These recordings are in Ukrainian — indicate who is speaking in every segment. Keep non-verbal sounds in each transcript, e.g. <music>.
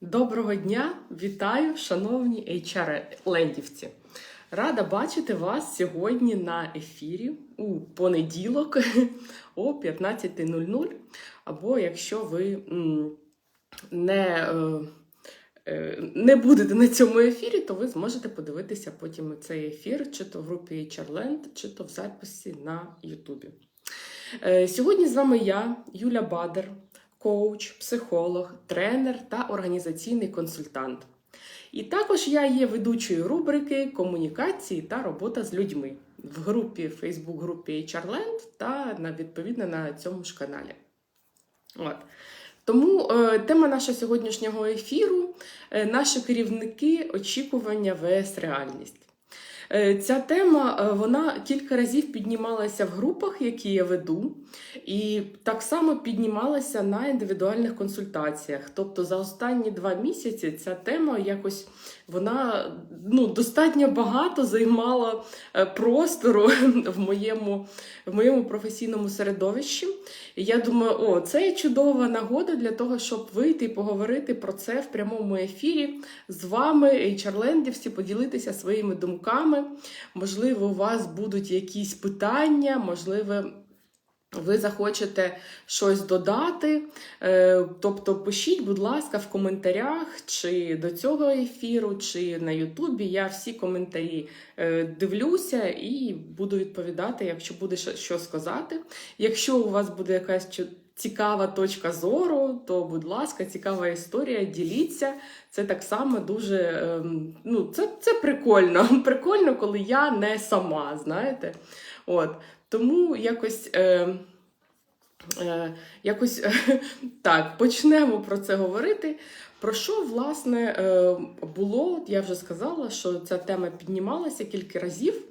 Speaker 1: Доброго дня! Вітаю, шановні HR-лендівці! Рада бачити вас сьогодні на ефірі у понеділок о 15.00. Або якщо ви не, е, е, не будете на цьому ефірі, то ви зможете подивитися потім цей ефір, чи то в групі HRLand, чи то в записі на Ютубі. Е, Сьогодні з вами я, Юля Бадер, коуч, психолог, тренер та організаційний консультант. І також я є ведучою рубрики комунікації та робота з людьми в групі Facebook групі HRLand та на, відповідно на цьому ж каналі. От. Тому е, тема нашого сьогоднішнього ефіру е, наші керівники очікування ВС реальність. Е, Ця тема е, вона кілька разів піднімалася в групах, які я веду, і так само піднімалася на індивідуальних консультаціях. Тобто за останні два місяці ця тема якось вона ну, достатньо багато займала е, простору <laughs> в моєму, в моєму професійному середовищі. І я думаю, о, це чудова нагода для того, щоб вийти і поговорити про це в прямому ефірі з вами, HR-лендівці, поділитися своїми думками. Можливо, у вас будуть якісь питання, можливо. Ви захочете щось додати, Е, тобто пишіть, будь ласка, в коментарях, чи до цього ефіру, чи на Ютубі. Я всі коментарі е, дивлюся і буду відповідати, якщо буде що- сказати. Якщо у вас буде якась цікава точка зору, то, будь ласка, цікава історія, діліться. Це так само дуже ем, ну, це, це прикольно. <laughs> Прикольно, коли я не сама, знаєте. От. Тому якось. Е, Е, якось <laughs> так, почнемо про це говорити. Про що, власне, е, було, я вже сказала, що ця тема піднімалася кілька разів.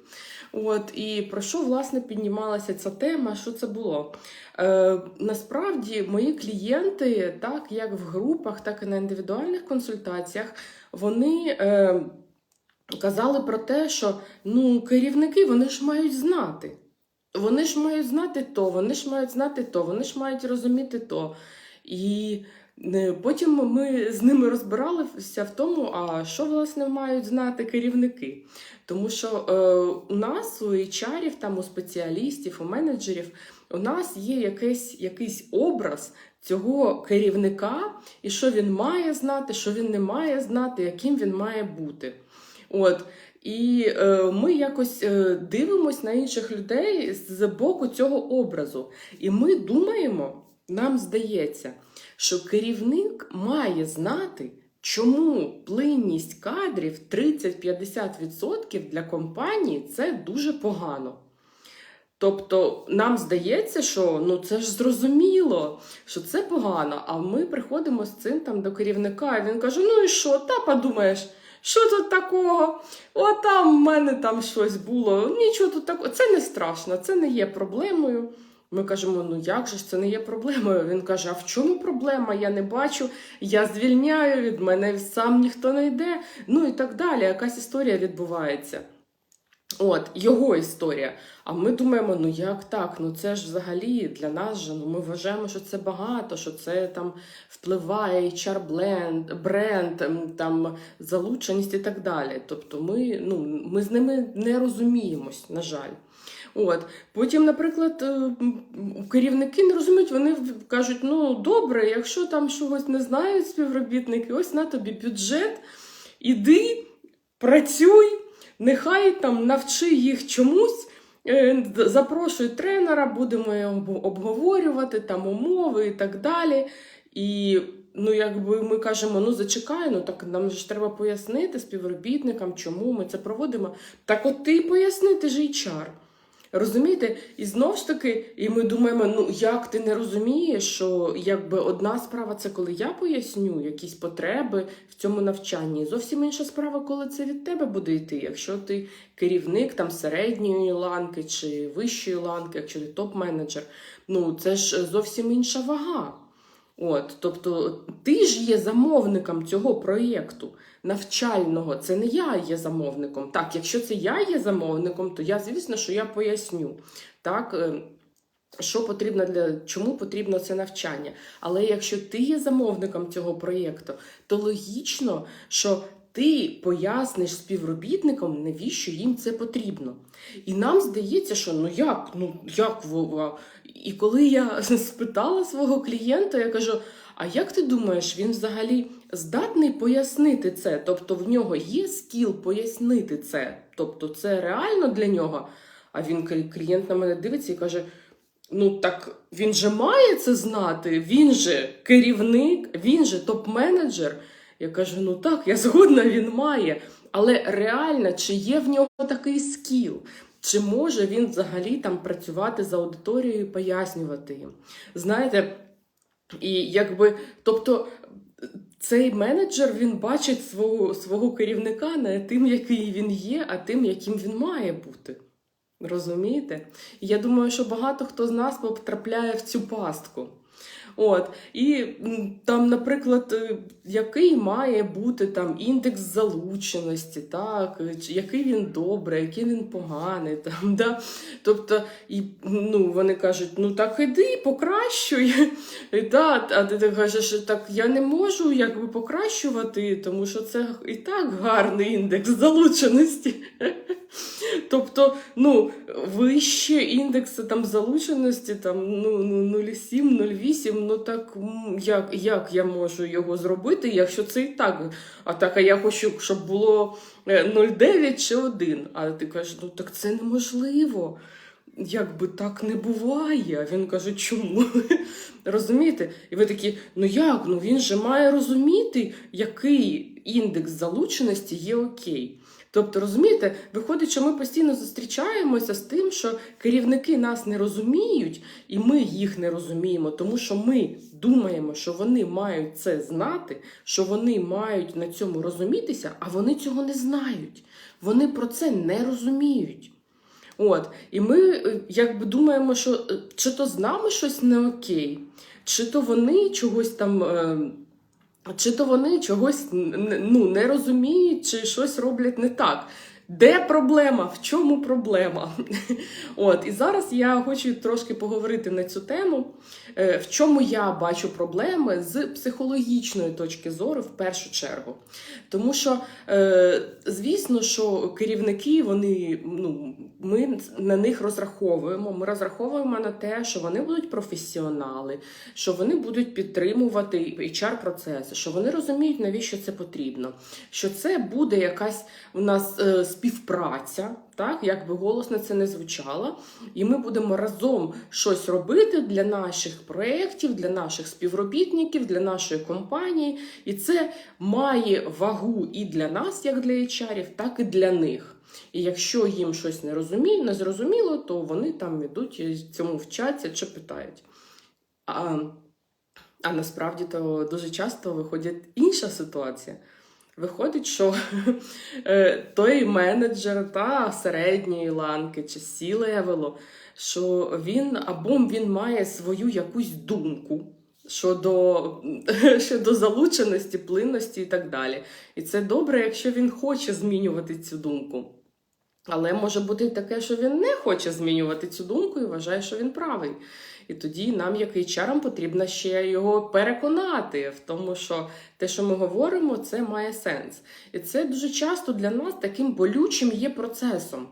Speaker 1: От, і про що, власне, піднімалася ця тема? Що це було? Е, насправді, мої клієнти, так як в групах, так і на індивідуальних консультаціях, вони е, казали про те, що ну, керівники вони ж мають знати. Вони ж мають знати то, вони ж мають знати то, вони ж мають розуміти то. І потім ми з ними розбиралися в тому, а що власне мають знати керівники. Тому що е, у нас, у HR, там, у спеціалістів, у менеджерів, у нас є якийсь, якийсь образ цього керівника, і що він має знати, що він не має знати, яким він має бути. От. І е, ми якось е, дивимось на інших людей з боку цього образу. І ми думаємо, нам здається, що керівник має знати, чому плинність кадрів 30-50% для компанії це дуже погано. Тобто нам здається, що ну це ж зрозуміло, що це погано. А ми приходимо з цим там до керівника, і він каже: Ну і що, та подумаєш, що тут такого? О, там в мене там щось було. Нічого тут такого. Це не страшно, це не є проблемою. Ми кажемо, ну як же ж це не є проблемою? Він каже: а в чому проблема? Я не бачу, я звільняю від мене сам ніхто не йде. Ну і так далі. Якась історія відбувається. От, його історія. А ми думаємо, ну як так? Ну це ж взагалі для нас же. Ну ми вважаємо, що це багато, що це там впливає HR бленд, бренд, там залученість і так далі. Тобто ми, ну, ми з ними не розуміємось, на жаль. От. Потім, наприклад, е, керівники не розуміють, вони кажуть: ну добре, якщо там чогось не знають співробітники, ось на тобі бюджет, іди, працюй. Нехай там навчи їх чомусь, е, запрошуй тренера, будемо обговорювати, там умови і так далі. І ну, якби ми кажемо, ну зачекай, ну так нам ж треба пояснити співробітникам, чому ми це проводимо. Так от ти й поясни, ти ж HR. Розумієте? І знову ж таки, і ми думаємо, ну як ти не розумієш, що якби одна справа це коли я поясню якісь потреби в цьому навчанні. Зовсім інша справа, коли це від тебе буде йти. Якщо ти керівник там середньої ланки чи вищої ланки, якщо ти топ-менеджер, ну це ж зовсім інша вага. От, тобто, ти ж є замовником цього проєкту навчального. Це не я є замовником. Так, якщо це я є замовником, то я, звісно, що я поясню. Так, е, що потрібно для чому потрібно це навчання. Але якщо ти є замовником цього проєкту, то логічно, що ти поясниш співробітникам, навіщо їм це потрібно. І нам здається, що ну як, ну як І коли я <laughs> спитала свого клієнта, я кажу: а як ти думаєш, він взагалі здатний пояснити це? Тобто в нього є скіл пояснити це? Тобто, це реально для нього? А він клієнт на мене дивиться і каже: Ну так він же має це знати, він же керівник, він же топ-менеджер. Я кажу: ну так, я згодна, він має. Але реально, чи є в нього такий скіл? Чи може він взагалі там працювати з аудиторією і пояснювати їм? Знаєте, і якби, тобто. Цей менеджер він бачить свого свого керівника не тим, який він є, а тим, яким він має бути. Розумієте? Я думаю, що багато хто з нас потрапляє в цю пастку. От, і там, наприклад, е, який має бути там індекс залученості, так, е, який він добрий, який він поганий. <laughs> Там, да? Тобто, і, ну, вони кажуть, ну так іди, покращуй. Да, а ти кажеш, так я не можу якби покращувати, тому що це і так гарний індекс залученості. <laughs> <laughs> Тобто, ну, вище індекси там залученості, там, ну, ну 0,7, 0,8, ну так як, як я можу його зробити, якщо це і так. А так, а я хочу, щоб було е, 0,9 чи 1. А ти кажеш, ну так це неможливо. Якби так не буває. Він каже, чому? <laughs> Розумієте? І ви такі, ну як? Ну він же має розуміти, який індекс залученості є окей. Тобто, розумієте, виходить, що ми постійно зустрічаємося з тим, що керівники нас не розуміють, і ми їх не розуміємо, тому що ми думаємо, що вони мають це знати, що вони мають на цьому розумітися, а вони цього не знають. Вони про це не розуміють. От, і ми е, якби думаємо, що е, чи то з нами щось не окей, чи то вони чогось там. Чи то вони чогось ну, не розуміють, чи щось роблять не так. Де проблема? В чому проблема? <laughs> От, і зараз я хочу трошки поговорити на цю тему, е, в чому я бачу проблеми з психологічної точки зору в першу чергу. Тому що, е, звісно, що керівники, вони, ну, ми на них розраховуємо. Ми розраховуємо на те, що вони будуть професіонали, що вони будуть підтримувати HR-процеси, що вони розуміють, навіщо це потрібно, що це буде якась у нас е, співпраця, так, як би голосно це не звучало, і ми будемо разом щось робити для наших проєктів, для наших співробітників, для нашої компанії. І це має вагу і для нас, як для HR, так і для них. І якщо їм щось не розуміє, не зрозуміло, то вони там ідуть і цьому вчаться чи питають. А, а насправді то дуже часто виходить інша ситуація. Виходить, що <laughs> е, той менеджер та середньої ланки чи сі-левелу, що він або він має свою якусь думку щодо, <laughs> щодо залученості, плинності і так далі. І це добре, якщо він хоче змінювати цю думку. Але може бути і таке, що він не хоче змінювати цю думку і вважає, що він правий. І тоді нам, як HR, потрібно ще його переконати в тому, що те, що ми говоримо, це має сенс. І це дуже часто для нас таким болючим є процесом.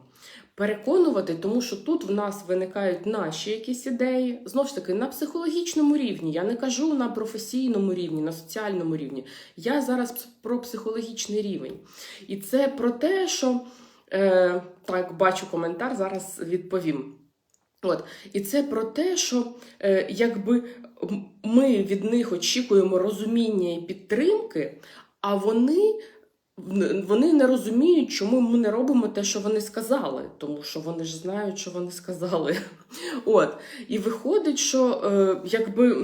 Speaker 1: Переконувати, тому що тут в нас виникають наші якісь ідеї, знову ж таки, на психологічному рівні. Я не кажу на професійному рівні, на соціальному рівні. Я зараз про психологічний рівень. І це про те, що е, так, бачу коментар, зараз відповім. От. І це про те, що е, якби ми від них очікуємо розуміння і підтримки, а вони, вони не розуміють, чому ми не робимо те, що вони сказали, тому що вони ж знають, що вони сказали. <laughs> От. І виходить, що е, якби.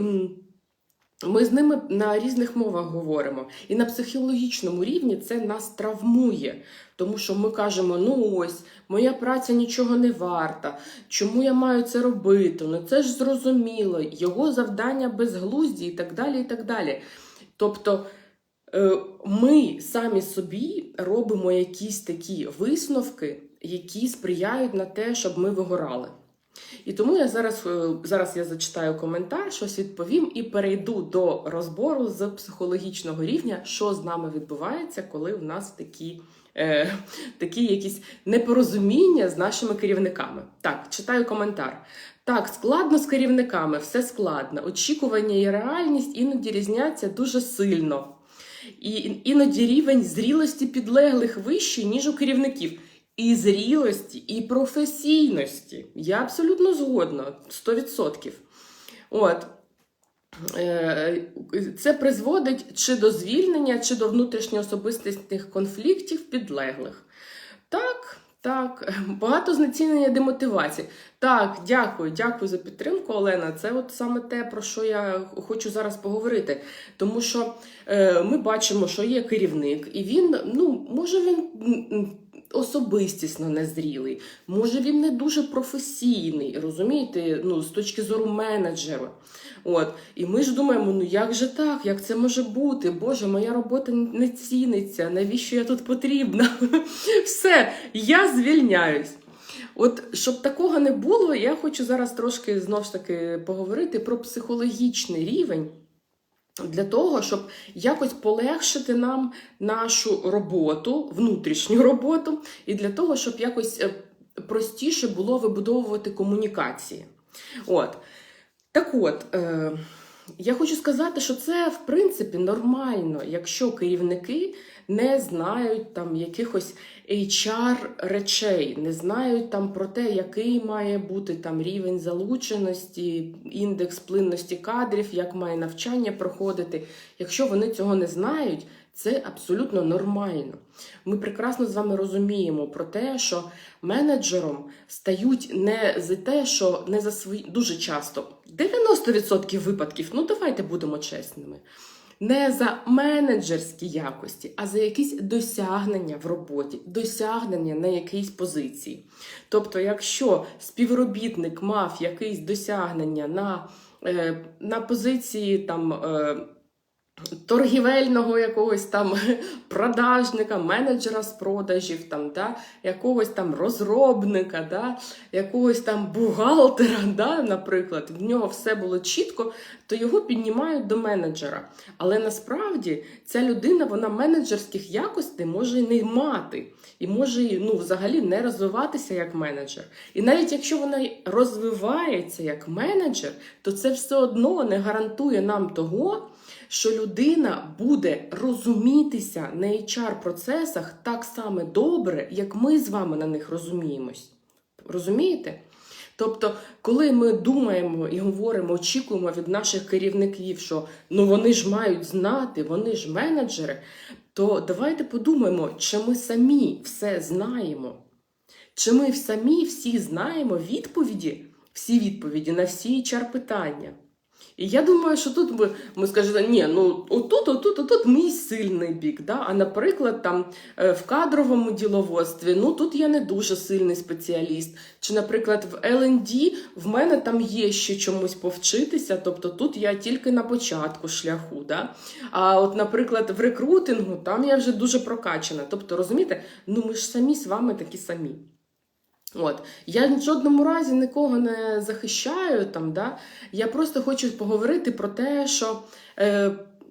Speaker 1: Ми з ними на різних мовах говоримо, і на психологічному рівні це нас травмує, тому що ми кажемо: ну ось, моя праця нічого не варта, чому я маю це робити? Ну це ж зрозуміло, його завдання безглузді і так далі. і так далі. Тобто е, ми самі собі робимо якісь такі висновки, які сприяють на те, щоб ми вигорали. І тому я зараз, е, зараз я зачитаю коментар, щось відповім і перейду до розбору з психологічного рівня, що з нами відбувається, коли в нас такі, е, такі якісь непорозуміння з нашими керівниками. Так, читаю коментар. Так, складно з керівниками, все складно. Очікування і реальність іноді різняться дуже сильно. І іноді рівень зрілості підлеглих вищий, ніж у керівників. І зрілості, і професійності. Я абсолютно згодна, 100%. От. Е, Це призводить чи до звільнення, чи до внутрішньоособистісних конфліктів підлеглих. Так, так, багато знецінення демотивації. Так, дякую, дякую за підтримку, Олена. Це от саме те, про що я хочу зараз поговорити. Тому що е, ми бачимо, що є керівник, і він, ну, може, він особистісно незрілий, може, він не дуже професійний, розумієте, ну, з точки зору менеджера. От. І ми ж думаємо, ну як же так, як це може бути? Боже, моя робота не ціниться, навіщо я тут потрібна? <laughs> Все, я звільняюсь. От щоб такого не було, я хочу зараз трошки знов ж таки поговорити про психологічний рівень. Для того, щоб якось полегшити нам нашу роботу, внутрішню роботу, і для того, щоб якось е, простіше було вибудовувати комунікації. От. Так от, е, я хочу сказати, що це в принципі нормально, якщо керівники не знають там якихось HR речей, не знають там про те, який має бути там рівень залученості, індекс плинності кадрів, як має навчання проходити. Якщо вони цього не знають, це абсолютно нормально. Ми прекрасно з вами розуміємо про те, що менеджером стають не за те, що не за свої дуже часто 90% випадків, ну давайте будемо чесними. Не за менеджерські якості, а за якісь досягнення в роботі, досягнення на якійсь позиції. Тобто, якщо співробітник мав якесь досягнення на, е, на позиції там. Торгівельного якогось там <laughs> продажника, менеджера з продажів, там, да, якогось там розробника, да, якогось там бухгалтера, <laughs> да, наприклад, в нього все було чітко, то його піднімають до менеджера. Але насправді ця людина вона менеджерських якостей може не мати. І може ну, взагалі не розвиватися як менеджер. І навіть якщо вона розвивається як менеджер, то це все одно не гарантує нам того, що людина буде розумітися на HR-процесах так само добре, як ми з вами на них розуміємось. Розумієте? Тобто, коли ми думаємо і говоримо, очікуємо від наших керівників, що ну вони ж мають знати, вони ж менеджери, то давайте подумаємо, чи ми самі все знаємо, чи ми самі всі знаємо відповіді, всі відповіді на всі HR питання. І я думаю, що тут ми, ми скажемо, ні, ну отут, отут, отут мій сильний бік. Да? А наприклад, там е, в кадровому діловодстві, ну тут я не дуже сильний спеціаліст. Чи, наприклад, в L&D в мене там є ще чомусь повчитися, тобто тут я тільки на початку шляху. Да? А от, наприклад, в рекрутингу там я вже дуже прокачана. Тобто, розумієте, ну ми ж самі з вами такі самі. От я в жодному разі нікого не захищаю там. Да? Я просто хочу поговорити про те, що е,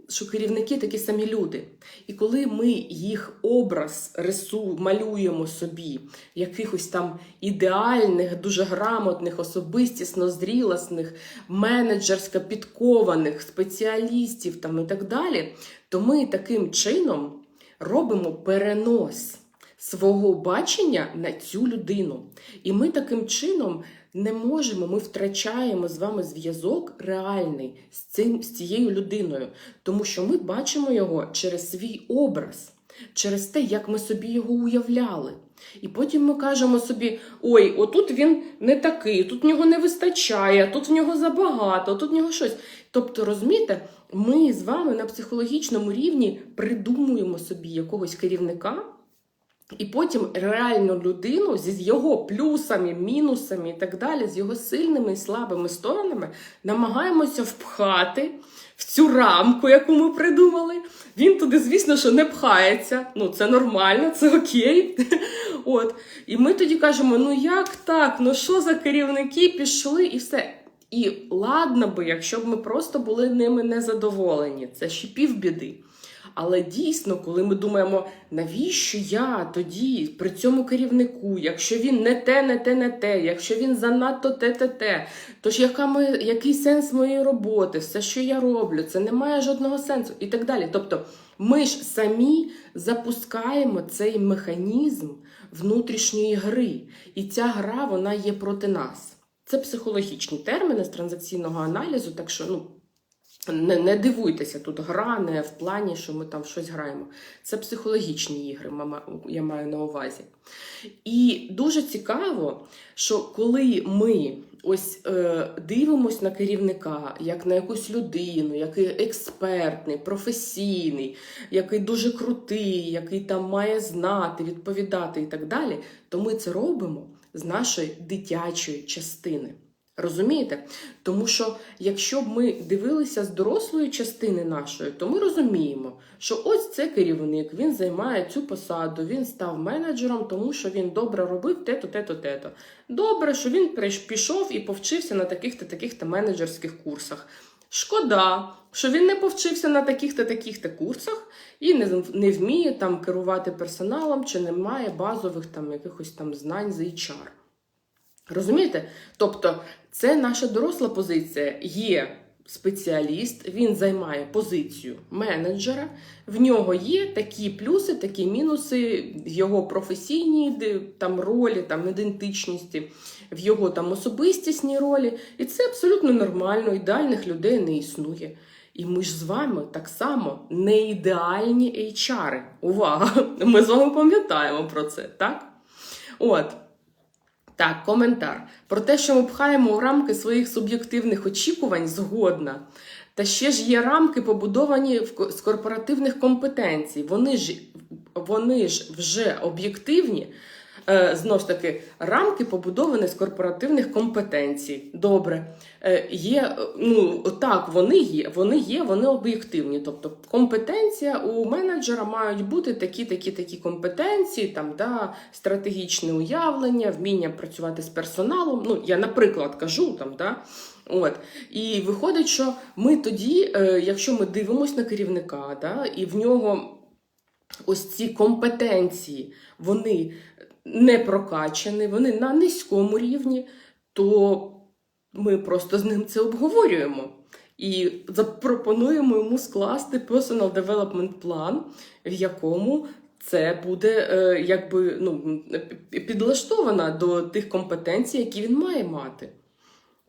Speaker 1: що керівники такі самі люди. І коли ми їх образ рису малюємо собі, якихось там ідеальних, дуже грамотних, особистісно зрілосних, менеджерсько підкованих спеціалістів там і так далі, то ми таким чином робимо перенос свого бачення на цю людину. І ми таким чином не можемо, ми втрачаємо з вами зв'язок реальний з, цим, з цією людиною, тому що ми бачимо його через свій образ, через те, як ми собі його уявляли. І потім ми кажемо собі: ой, отут він не такий, тут в нього не вистачає, тут в нього забагато, тут в нього щось. Тобто, розумієте, ми з вами на психологічному рівні придумуємо собі якогось керівника. І потім реальну людину зі його плюсами, мінусами і так далі, з його сильними і слабими сторонами намагаємося впхати в цю рамку, яку ми придумали. Він туди, звісно, що не пхається. Ну, це нормально, це окей. <laughs> От. І ми тоді кажемо: ну як так? Ну що за керівники пішли і все. І ладно би, якщо б ми просто були ними незадоволені, це ще півбіди. Але дійсно, коли ми думаємо, навіщо я тоді при цьому керівнику, якщо він не те, не те, не те, якщо він занадто те, те, те, то ж яка ми, який сенс моєї роботи, все, що я роблю, це не має жодного сенсу і так далі. Тобто ми ж самі запускаємо цей механізм внутрішньої гри, і ця гра вона є проти нас. Це психологічні терміни з транзакційного аналізу, так що ну. Не, не дивуйтеся, тут гра не в плані, що ми там щось граємо. Це психологічні ігри, я маю на увазі. І дуже цікаво, що коли ми ось е, дивимось на керівника, як на якусь людину, який експертний, професійний, який дуже крутий, який там має знати, відповідати і так далі, то ми це робимо з нашої дитячої частини. Розумієте? Тому що якщо б ми дивилися з дорослої частини нашої, то ми розуміємо, що ось це керівник, він займає цю посаду, він став менеджером, тому що він добре робив те-то, те-то, те-то. Добре, що він пішов і повчився на таких-то таких-то менеджерських курсах. Шкода, що він не повчився на таких-то таких-то курсах і не, не вміє там керувати персоналом, чи не має базових там якихось там знань з HR. Розумієте? Тобто, це наша доросла позиція. Є спеціаліст, він займає позицію менеджера. В нього є такі плюси, такі мінуси в його професійній там ролі, там ідентичності, в його там особистісній ролі. І це абсолютно нормально. Ідеальних людей не існує. І ми ж з вами так само не ідеальні HR. Увага! Ми з вами пам'ятаємо про це, так? От. Так, коментар. Про те, що ми пхаємо у рамки своїх суб'єктивних очікувань, згодна. Та ще ж є рамки, побудовані з корпоративних компетенцій. Вони ж, вони ж вже об'єктивні. Е, знову ж таки, рамки побудовані з корпоративних компетенцій. Добре. Е, є, е, ну, так, вони є, вони є, вони об'єктивні. Тобто компетенція у менеджера мають бути такі, такі, такі компетенції, там, да, стратегічне уявлення, вміння працювати з персоналом. Ну, я, наприклад, кажу там, да, От. І виходить, що ми тоді, якщо ми дивимося на керівника, да, і в нього ось ці компетенції, вони не прокачані, вони на низькому рівні, то ми просто з ним це обговорюємо. І запропонуємо йому скласти personal development план, в якому це буде е, якби ну, підлаштовано до тих компетенцій, які він має мати.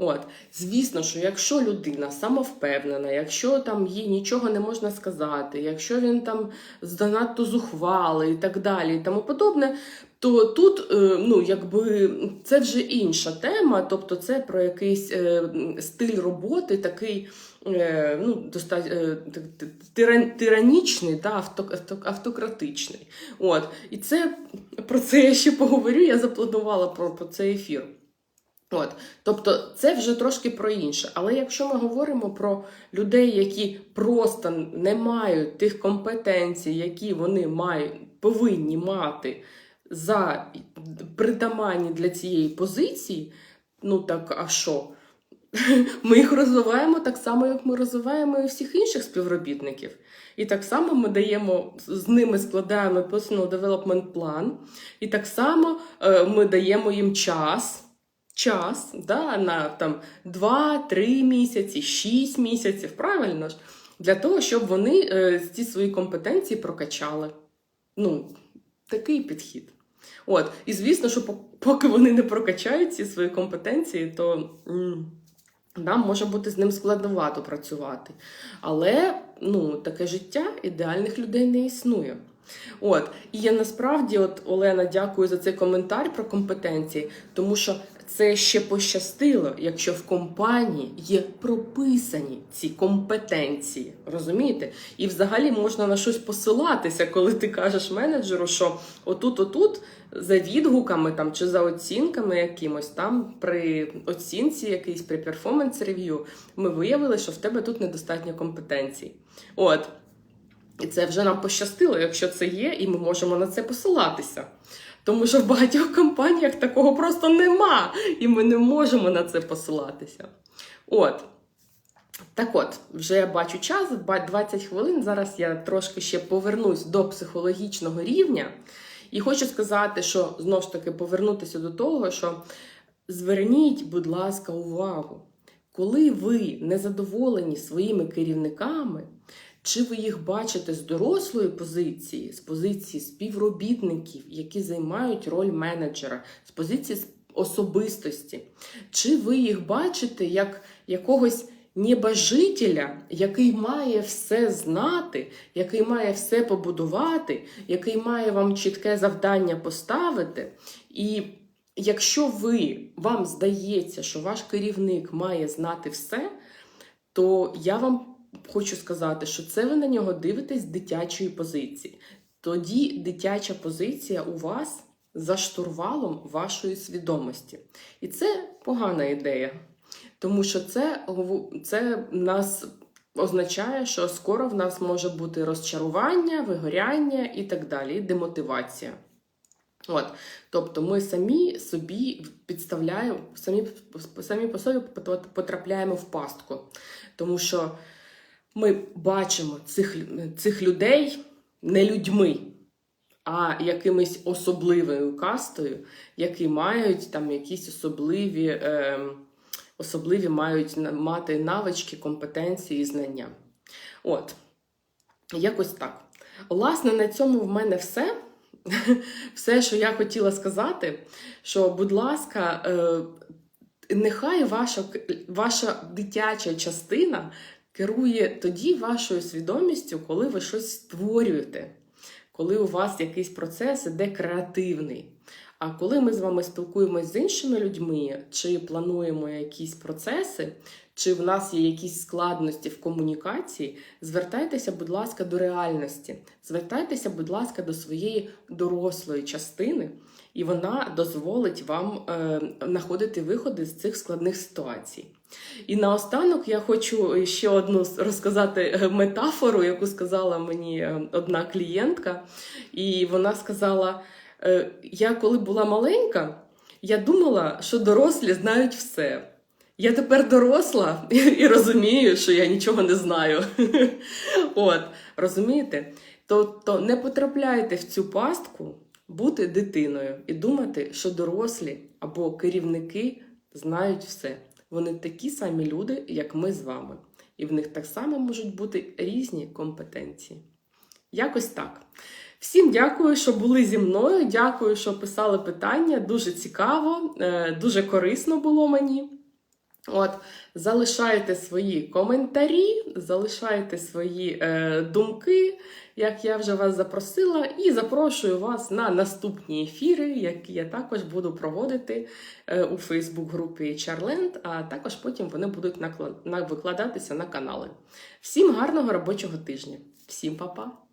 Speaker 1: От, звісно, що якщо людина самовпевнена, якщо там їй нічого не можна сказати, якщо він там занадто зухвалий і так далі, і тому подобне, то тут е, ну, якби це вже інша тема, тобто це про якийсь е, стиль роботи, такий е, ну, достатньо тиранічний та авто, авто, автократичний. От. І це про це я ще поговорю. Я запланувала про, про цей ефір. От, тобто це вже трошки про інше. Але якщо ми говоримо про людей, які просто не мають тих компетенцій, які вони мають, повинні мати за притаманні для цієї позиції, ну так а що? <laughs> Ми їх розвиваємо так само, як ми розвиваємо і всіх інших співробітників. І так само ми даємо з ними складаємо personal development план, і так само е, ми даємо їм час час да, на там 2-3 місяці, 6 місяців, правильно ж, для того, щоб вони е, ці свої компетенції прокачали. Ну, такий підхід. От, і звісно, що поки вони не прокачають ці свої компетенції, то нам може бути з ним складновато працювати. Але ну, таке життя ідеальних людей не існує. От, і я насправді, от Олена, дякую за цей коментар про компетенції, тому що це ще пощастило, якщо в компанії є прописані ці компетенції. Розумієте? І взагалі можна на щось посилатися, коли ти кажеш менеджеру, що отут, отут, за відгуками там чи за оцінками якимось там при оцінці якийсь при перформанс рев'ю, ми виявили, що в тебе тут недостатньо компетенцій. От. І це вже нам пощастило, якщо це є, і ми можемо на це посилатися. Тому що в багатьох компаніях такого просто нема, і ми не можемо на це посилатися. От. Так от, вже бачу час, 20 хвилин. Зараз я трошки ще повернусь до психологічного рівня. І хочу сказати, що знову ж таки повернутися до того, що зверніть, будь ласка, увагу, коли ви незадоволені своїми керівниками, чи ви їх бачите з дорослої позиції, з позиції співробітників, які займають роль менеджера, з позиції особистості, чи ви їх бачите як якогось небажителя, який має все знати, який має все побудувати, який має вам чітке завдання поставити. І якщо ви вам здається, що ваш керівник має знати все, то я вам хочу сказати, що це ви на нього дивитесь з дитячої позиції. Тоді дитяча позиція у вас за штурвалом вашої свідомості. І це погана ідея, тому що це, це нас означає, що скоро в нас може бути розчарування, вигоряння і так далі, і демотивація. От, тобто ми самі собі підставляємо, самі, самі по собі потрапляємо в пастку. Тому що ми бачимо цих, цих людей не людьми, а якимись особливою кастою, які мають там якісь особливі, е, особливі мають мати навички, компетенції і знання. От, якось так. Власне, на цьому в мене все. <laughs> Все, що я хотіла сказати, що, будь ласка, е, нехай ваша, ваша дитяча частина керує тоді вашою свідомістю, коли ви щось створюєте, коли у вас якийсь процес іде креативний. А коли ми з вами спілкуємось з іншими людьми, чи плануємо якісь процеси, чи в нас є якісь складності в комунікації, звертайтеся, будь ласка, до реальності. Звертайтеся, будь ласка, до своєї дорослої частини, і вона дозволить вам е, знаходити виходи з цих складних ситуацій. І наостанок я хочу ще одну розказати е, метафору, яку сказала мені е, одна клієнтка. І вона сказала: е, я коли була маленька, я думала, що дорослі знають все. Я тепер доросла і розумію, що я нічого не знаю. <laughs> От, розумієте? Тобто не потрапляйте в цю пастку бути дитиною і думати, що дорослі або керівники знають все. Вони такі самі люди, як ми з вами. І в них так само можуть бути різні компетенції. Якось так. Всім дякую, що були зі мною. Дякую, що писали питання. Дуже цікаво, е, дуже корисно було мені. От, залишайте свої коментарі, залишайте свої е, думки, як я вже вас запросила, і запрошую вас на наступні ефіри, які я також буду проводити е, у Фейсбук-групі Charland, а також потім вони будуть накла- викладатися на канали. Всім гарного робочого тижня, всім па-па!